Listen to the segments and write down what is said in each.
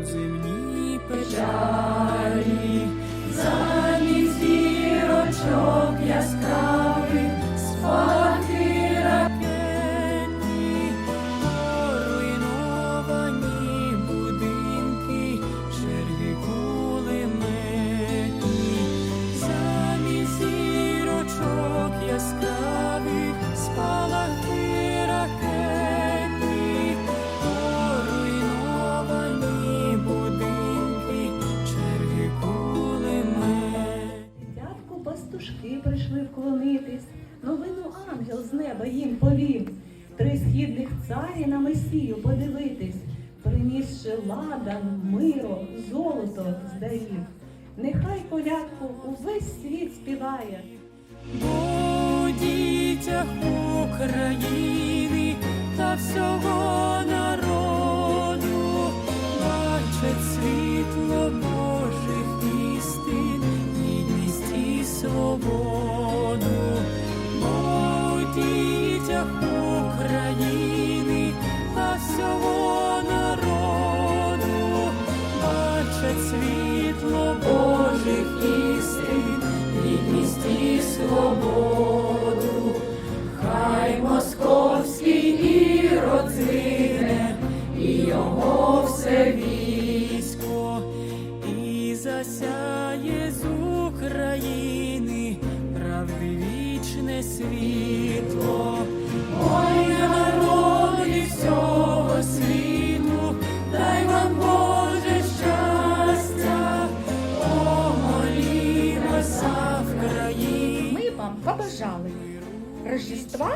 у земній печалі. Замість зірочок яскравих пастушки прийшли вклонитись, новину ангел з неба їм повів. Три східних царі на месію подивитись, принісши ладан, миро, золото з дарів. Нехай колядку увесь світ співає. Бо дітях України та всього засяє з України правди вічне світло. Ой, народи всього світу, дай вам Боже щастя, помолімося в країні. Ми вам побажали Рождества,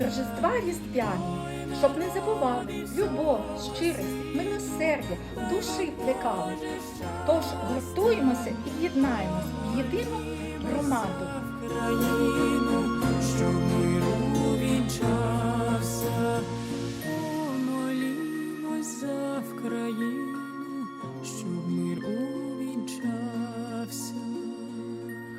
Рождества Різдвяні, щоб не забували любов, щирість, милосердя, душі плекали. Тож гуртуємося і єднаємось в єдину громаду. щоб миру увінчався.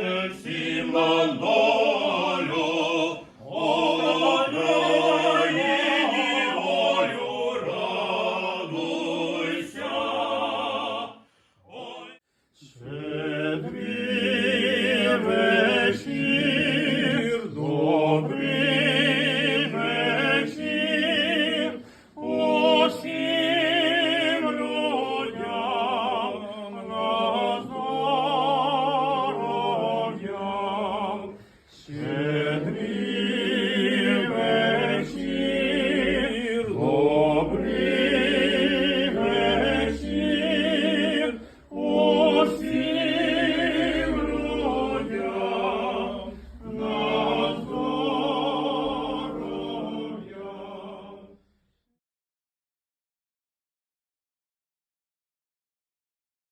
Всім на